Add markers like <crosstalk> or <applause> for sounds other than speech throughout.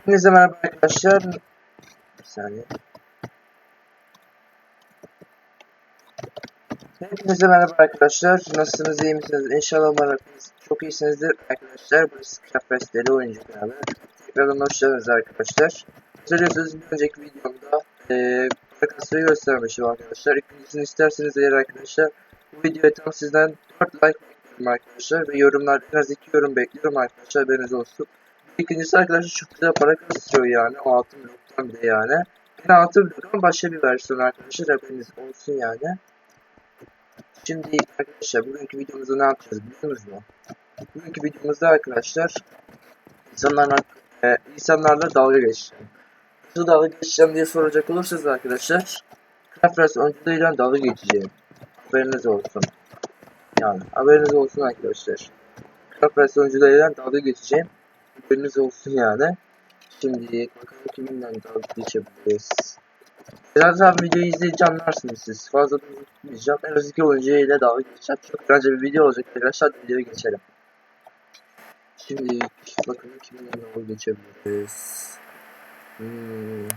Hepinize merhaba arkadaşlar. Bir saniye. Hepinize merhaba arkadaşlar. Nasılsınız, iyi misiniz? İnşallah umarım çok iyisinizdir arkadaşlar. Burası Craft Deli Oyuncu kanalı. Tekrardan hoş geldiniz arkadaşlar. Hatırlıyorsunuz bir önceki videomda eee kasayı göstermişim arkadaşlar. İkincisini isterseniz eğer arkadaşlar bu videoya tam sizden 4 like bekliyorum arkadaşlar. Ve yorumlar en az 2 yorum bekliyorum arkadaşlar. Haberiniz olsun. İkincisi arkadaşlar çok güzel para kasıyor yani. O altın bloktan bir de yani. Altın blok ama başka bir versiyon arkadaşlar. Haberiniz olsun yani. Şimdi arkadaşlar bugünkü videomuzda ne yapacağız biliyor musunuz? Bugünkü videomuzda arkadaşlar insanlarla, e, insanlarla dalga geçeceğim. Nasıl dalga geçeceğim diye soracak olursanız arkadaşlar Crafters oyuncularıyla dalga geçeceğim. Haberiniz olsun. Yani haberiniz olsun arkadaşlar. Crafters oyuncularıyla dalga geçeceğim. Haberiniz olsun yani. Şimdi bakalım kiminle dalga geçebiliriz. Birazdan videoyu izleyince anlarsınız siz. Fazla da uzatmayacağım. En az iki oyuncu ile dalga geçeceğim. Çok eğlenceli bir video olacak arkadaşlar. Videoya geçelim. Şimdi bakalım kiminle dalga geçebiliriz. Hmm.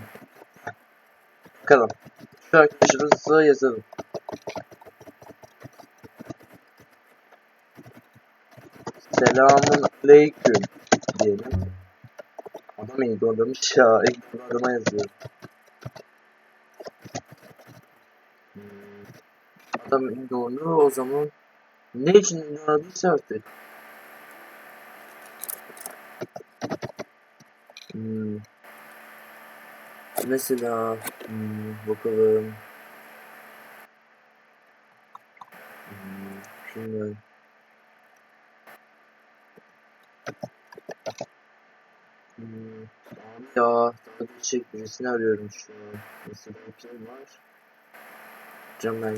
Bakalım. Şu arkadaşımızı yazalım. Selamun aleyküm diyelim. Adam ignorlamış ya. Ignorlama yazıyor. Hmm. Adam ignorlu o zaman ne için ignorladıysa artık. Hmm. Mesela hmm, bakalım. Hmm, şimdi Hmm, abi ya daha geçecek birisini arıyorum şu an. Mesela kim var? Can ben.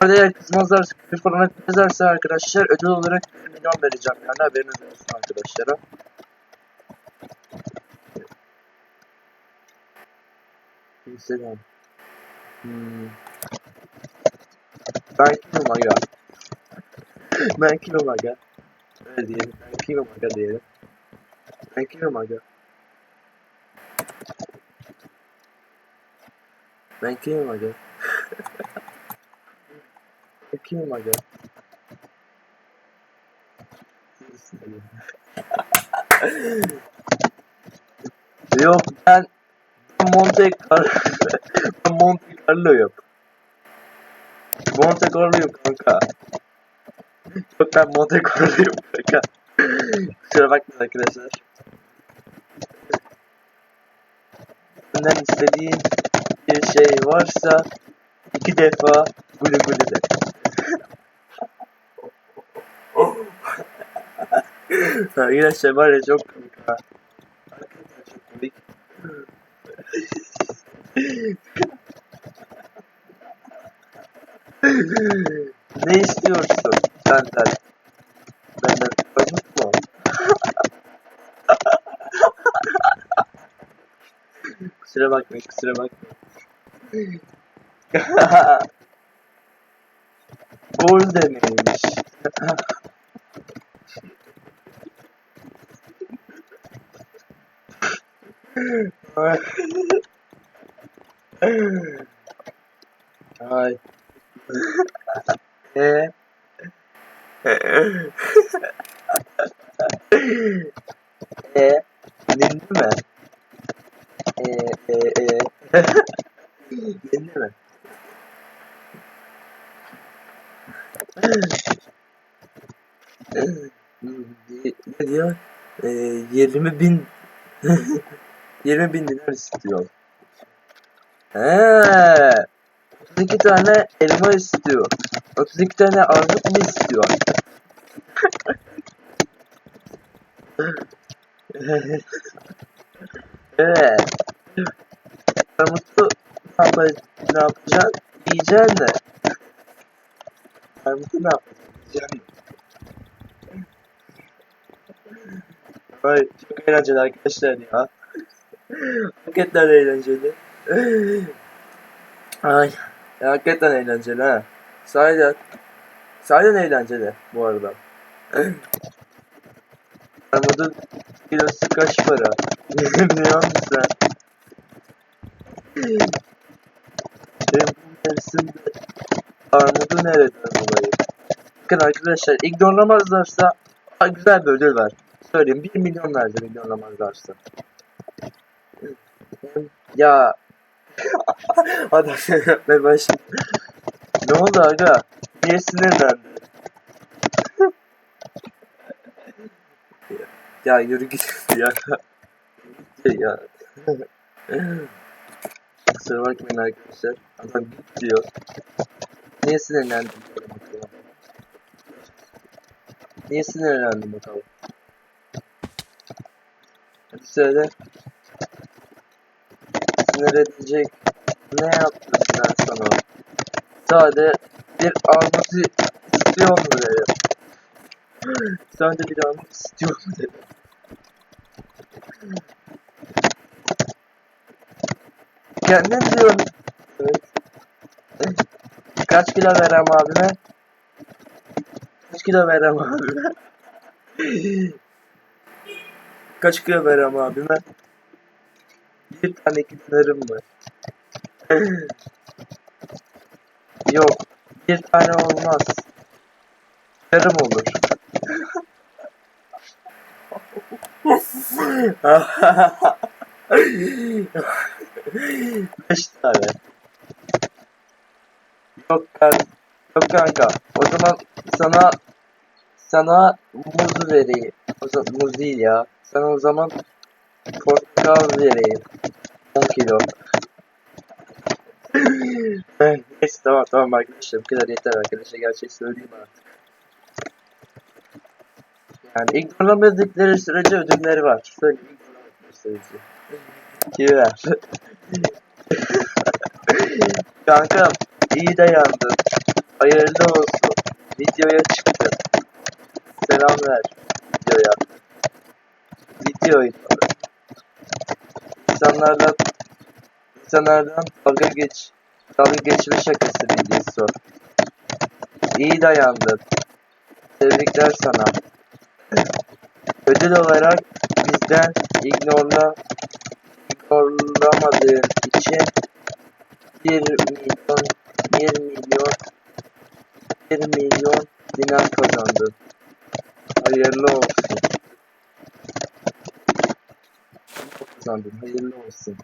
Arada eğer kızmazlar bir falan kızarsa arkadaşlar ödül olarak 1 milyon vereceğim yani haberiniz olsun arkadaşlara. Instagram. Hmm. Ben kimim aga? ben kimim aga? Öyle diyelim. Ben kimim aga diyelim. Ben kimim aga? Ben kimim aga? <laughs> ben kimim aga? <laughs> Yok ben Monte <laughs> Carlo Monte Carlo'yum. Monte Carlo'yum kanka. Yok ben Monte Carlo'yum kanka. Kusura bakmayın arkadaşlar. Benden istediğin bir şey varsa iki defa gülü gülü de. Arkadaşlar var ya çok komik ha. Hakikaten çok komik. ne istiyorsun benden? Benden pamuk mu? kusura bakmayın, kusura bakmayın. Gol demeymiş. Ay. E. e. Nindi mi? E e e. Nindi mi? ne diyor? E, 20 bin <laughs> 20 bin dinar istiyor. He. 32 tane elma istiyor. 32 tane armut mu istiyor? <laughs> evet. Armutu ne, yap ne yapacaksın? Yiyeceksin de. Armutu ne yapacaksın? Ay çok eğlenceli arkadaşlar ya. <laughs> Hakikaten eğlenceli. Ay ya hakikaten eğlenceli ha. Sahiden Sahiden eğlenceli bu arada. <clears throat> Armudun kilosu kaç para? <laughs> Biliyor musun? Benim bu mevsimde armudu nereden bulayım? Bakın arkadaşlar ignorlamazlarsa güzel bir ödül var. Söyleyeyim 1 milyon verdim ignorlamazlarsa. <clears throat> Ya Adam yapmaya başladı. Ne oldu aga? Niye sinirlendin? ya yürü git <laughs> ya. Ya. Kusura bakmayın arkadaşlar. Adam git diyor. Niye bakalım. Niye sinirlendin bakalım? Hadi söyle. Sinir edecek ne ben sana? Sade bir armutu istiyor mu dedim. <gasps> Sade bir armut istiyor mu dedim. Kendin diyorsun. Evet. <laughs> Kaç kilo verem abime? Kaç kilo verem abime? <laughs> Kaç kilo verem abime? Tane kilolarım var. <laughs> Yok. Bir tane olmaz. Yarım olur. <laughs> Beş tane. Yok kan Yok kanka. O zaman sana sana muz vereyim. O zaman muz değil ya. Sana o zaman portakal vereyim. 10 kilo. <laughs> Neyse tamam tamam arkadaşlar bu kadar yeter arkadaşlar gerçek söyleyeyim artık. Yani ignorlamadıkları sürece ödülleri var. Söyleyeyim ignorlamadıkları sürece. Ver? Kankam iyi de yandın. Hayırlı olsun. Videoya çıktın. Selam ver videoya. Videoyu İnsanlarla insanlardan dalga geç dalga geçme şakası videosu. İyi dayandın. Tebrikler sana. Ödül olarak bizden ignorla ignorlamadığın için 1 milyon 1 milyon 1 milyon dinar kazandın. Hayırlı olsun. Kazandın. Hayırlı olsun.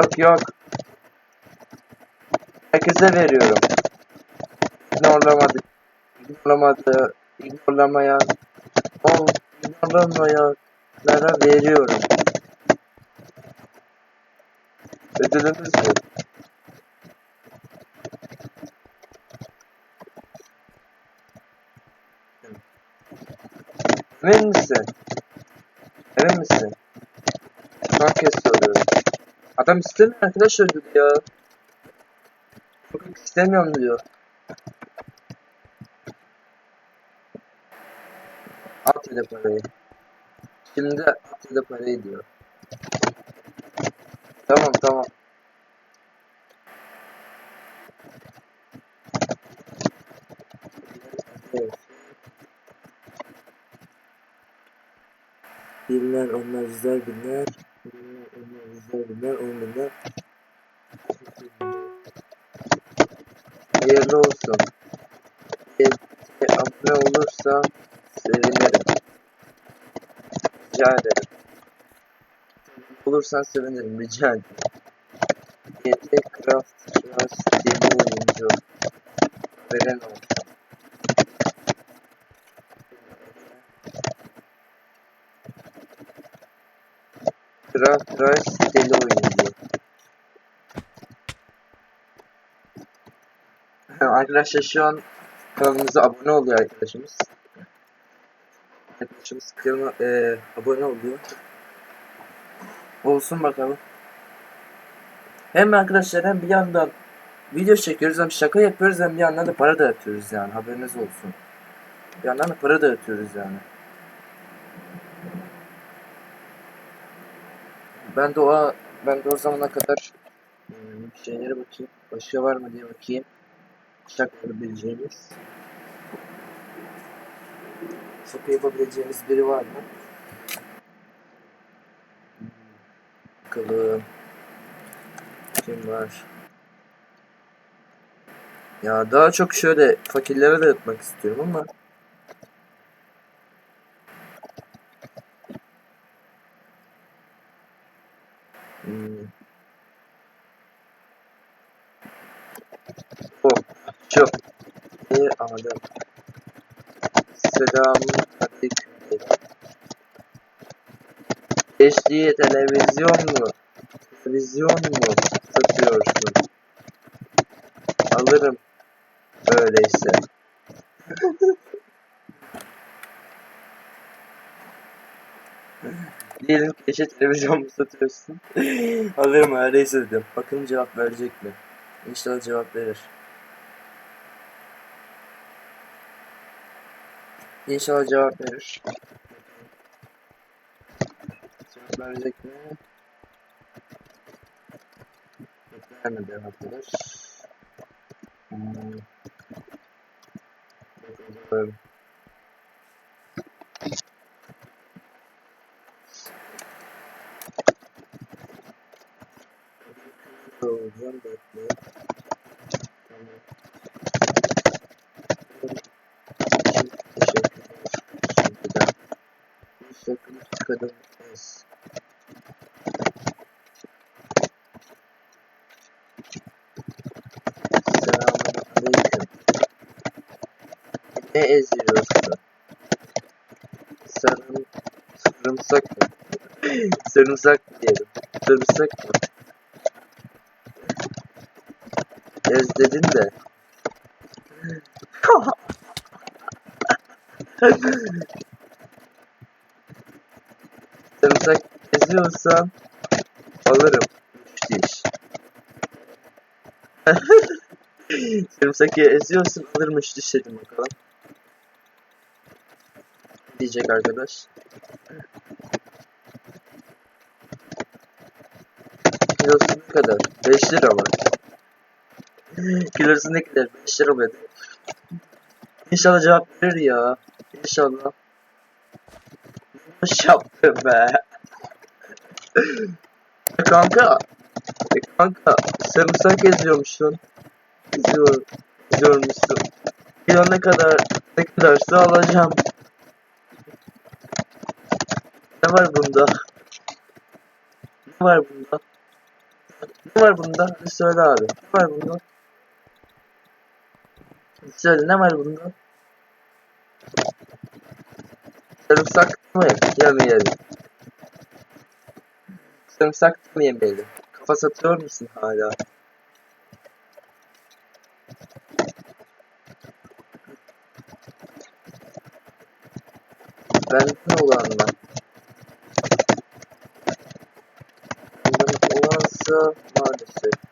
Yok yok. Herkese veriyorum. İgnorlamadı. İgnorlamadı. İgnorlamayan. O ignorlamayanlara veriyorum. Ödülümüz bu. Emin misin? Emin misin? Son kez soruyorum. Adam istemiyor arkadaş ödülü ya. Çok istemiyorum diyor. At ya da parayı. Şimdi at ya da parayı diyor. Tamam tamam. Evet. Binler, onlar yüzler binler. Binler, onlar yüzler binler, on binler. Hayırlı olsun. Bir bir abone olursa sevinirim. Rica ederim. Olursan sevinirim, rica ederim. YT Craft Trust deli oyuncu. Veren olsun. Craft Trust deli oyuncu. Arkadaşlar şu an kanalımıza abone oluyor arkadaşımız. Arkadaşımız kanala e, abone oluyor. Olsun bakalım. Hem arkadaşlar hem bir yandan video çekiyoruz hem şaka yapıyoruz hem bir yandan da para dağıtıyoruz yani haberiniz olsun. Bir yandan da para dağıtıyoruz yani. Ben de o ben de o zamana kadar Bir şeylere bakayım. Başka var mı diye bakayım. Bıçak yapabileceğimiz. Sopa yapabileceğimiz biri var mı? Hmm. Bakalım. Kim var? Ya daha çok şöyle fakirlere de yapmak istiyorum ama çok iyi adam. Selamun aleyküm. HD televizyon mu? Televizyon mu satıyorsun? Alırım. Öyleyse. Diyelim ki eşe televizyon mu satıyorsun? <laughs> Alırım öyleyse dedim. Bakalım cevap verecek mi? İnşallah cevap verir. İnşallah cevap verir. Cevap verecek mi? Vermedi arkadaş. Hmm. Bakalım. Olacağım bekle. Tamam. Teşekkürler. Bir sakın kadın ez. Selamünaleyküm. Ne eziyorsun? Sarım, sarımsak mı? <laughs> sarımsak diyelim? Sarımsak mı? Dedin de. Sarımsak eziyorsan alırım. Üç diş. <laughs> Sarımsak eziyorsun alırım üç diş dedim bakalım. Diyecek arkadaş? Kilosu ne kadar? 5 lira mı? Kilosu ne kadar? 5 lira mı? İnşallah cevap verir ya. İnşallah. Boş yaptım be. <laughs> Kanka. E kanka. Sarımsak eziyormuşsun. Eziyor. Eziyormuşsun. Kilo ne kadar ne kadarsa alacağım. Ne var bunda? Ne var bunda? Ne var bunda? Bir söyle abi. Ne var bunda? Söyle ne var bunda? Sarımsak mı yemeyelim? Sarımsak mı yemeyelim? Kafa satıyor musun hala? Benden olan mı? Benden olansa maalesef.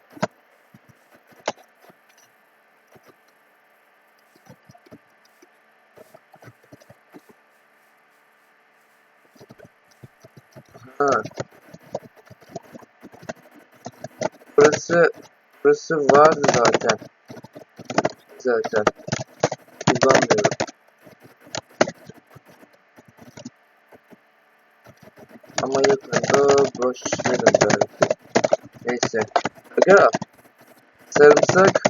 Ha. Burası burası vardı zaten. Zaten. Kullanmıyorum. Ama yakında boşlarım belki. Neyse. Aga. Sarımsak.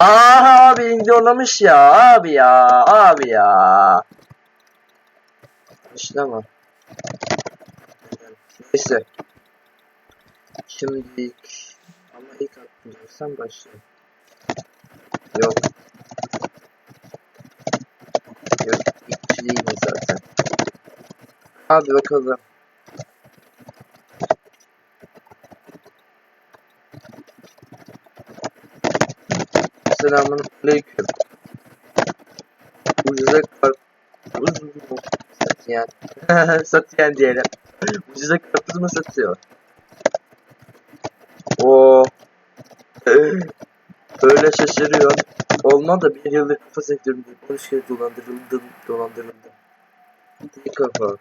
Aa abi indiyolamış ya abi ya abi ya. Başlama. Neyse. Şimdi ilk ama ilk atlayacaksan başla. Yok. Yok ilk değilim zaten. Hadi bakalım. Selamun aleyküm. Ucuza karpuz mu satayan? <laughs> satayan diyelim. Ucuza karpuz mu satıyor? Böyle şaşırıyor. Olmadı bir yıldır kafa sektöründe 13 kere dolandırıldım, dolandırıldım. İyi kafa.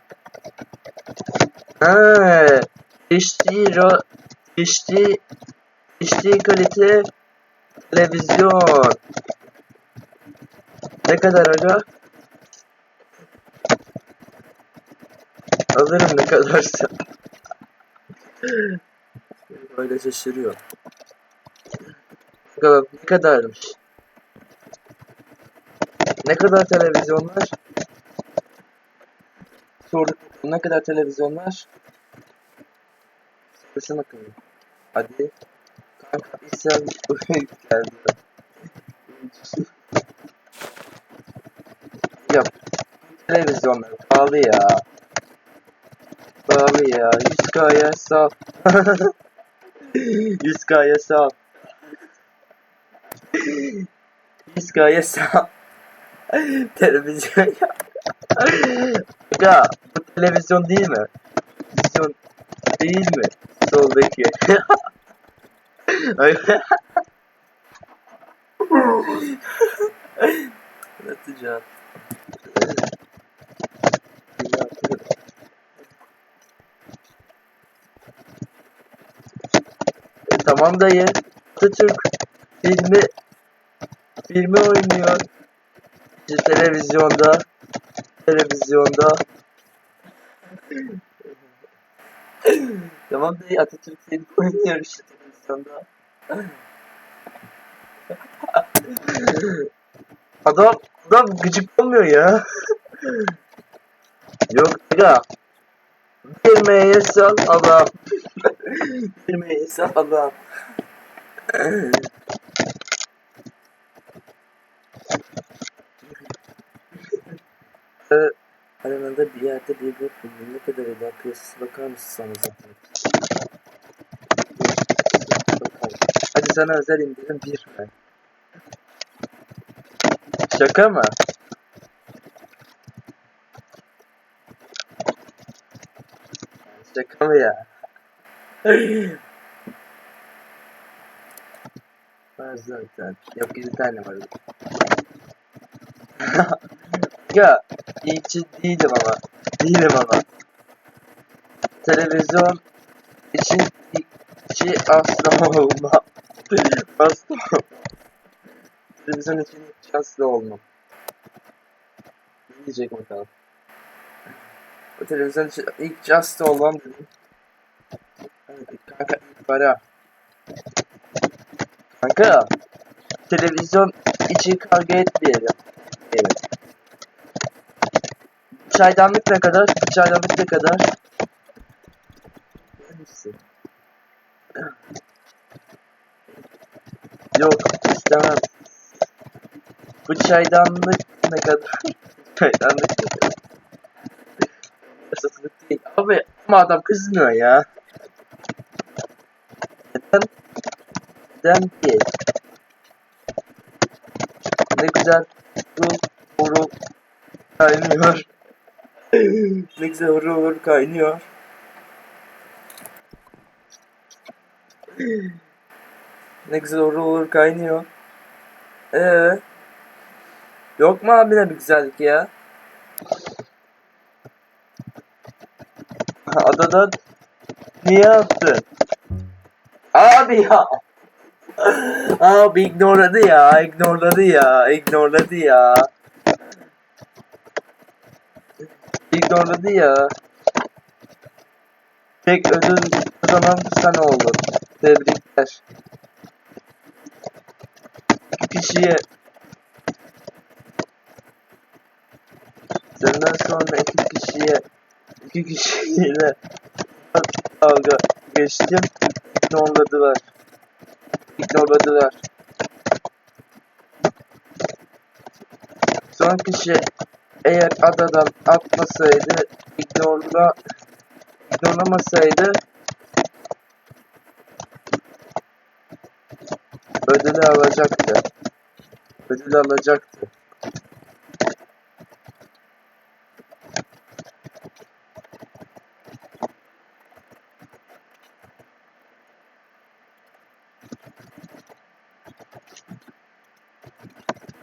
Ha, HD ra HD HD kalite televizyon. Ne kadar aga? Alırım ne kadarsa. <laughs> Böyle şaşırıyor. Bakalım ne kadarmış? Ne kadar televizyonlar? Sorduk ne kadar televizyonlar? Soruşun bakalım. Hadi. Kanka isyan geldi. Yap. Televizyonlar pahalı ya. Pahalı ya. 100k'ya sal. 100k'ya sal. 100k'ya sal. Televizyon ya. Ya bu televizyon değil mi? Televizyon değil mi? Soldaki. Anlatacağım. E, tamam dayı. Atatürk filmi filmi oynuyor. İşte televizyonda televizyonda tamam dayı Atatürk filmi oynuyor işte televizyonda. Adam adam gıcık olmuyor ya. Yok aga. Bir meye sal adam. bir meye sal adam. Aranında bir yerde bir bot buldum. Ne kadar eder piyasası bakar mısın sana zaten? Hadi sana özel indirim bir mi? Şaka mı? Şaka mı ya? <laughs> var zaten. Yok 7 tane var. <laughs> ya ilkçi değilim ama. Değilim ama. Televizyon için ilkçi asla olmam. asla. Televizyon için ilkçi asla olmam. Diyecek bakalım. O televizyon için ilk just olmam dedim. Evet, kanka para. Kanka televizyon için kavga etmeyelim. Evet. Çaydanlık ne kadar? Çaydanlık ne kadar? Yok istemem. Bu çaydanlık ne kadar? <laughs> çaydanlık ne kadar? Satılık değil. Abi ama adam kızmıyor ya. Neden? Neden değil? Ne güzel. Hurul hurul kaynıyor. Ne güzel hurul hurul kaynıyor. ne güzel hurul hurul kaynıyor. Ee, yok mu abine bir güzellik ya? Adadan niye yaptın? Abi ya. Abi ignorladı ya, ignorladı ya, ignorladı ya. İgnorladı ya. Tek ödül kazanan sana olur. Tebrikler. Kişiye senden sonra iki kişiye iki kişiyle kavga geçtim. İgnorladılar. İgnorladılar. Son kişi eğer adadan atmasaydı, ignorla, ignorlamasaydı ödülü alacaktı. Ödülü alacaktı.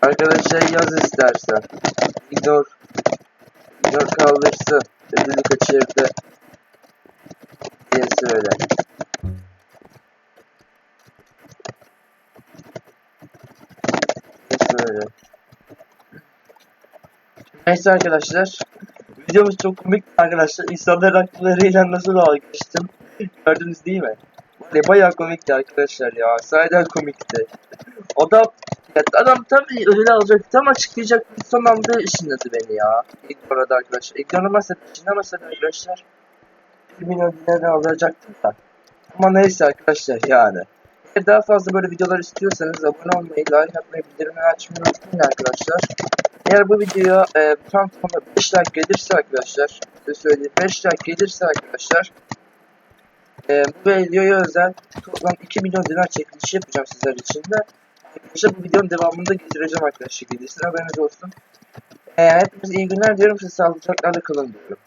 Arkadaşlar yaz istersen. Gidor. Gidor kaldırsa ödülü kaçırdı diye söyler. Böyle. Neyse arkadaşlar. Videomuz çok komik arkadaşlar. İnsanların akıllarıyla nasıl dalga. Gördünüz değil mi? Böyle bayağı komikti arkadaşlar ya. Sahiden komikti. O da ya adam tam öyle alacak, tam açıklayacak son anda ışınladı beni ya. İlk arada arkadaşlar. İlk olmasa ışınlamasa arkadaşlar. 1 milyon dinar alacaktım da. Ama neyse arkadaşlar yani. Eğer daha fazla böyle videolar istiyorsanız abone olmayı, like atmayı, bildirimleri açmayı unutmayın arkadaşlar. Eğer bu videoya e, tam tamına 5 like gelirse arkadaşlar, size söyleyeyim 5 like gelirse arkadaşlar e, bu videoya özel toplam 2 milyon dinar çekilişi yapacağım sizler için de. Arkadaşlar bu videonun devamında getireceğim arkadaşlar gelirsin haberiniz olsun. E, hepinize iyi günler diyorum size sağlıcakla kalın diyorum.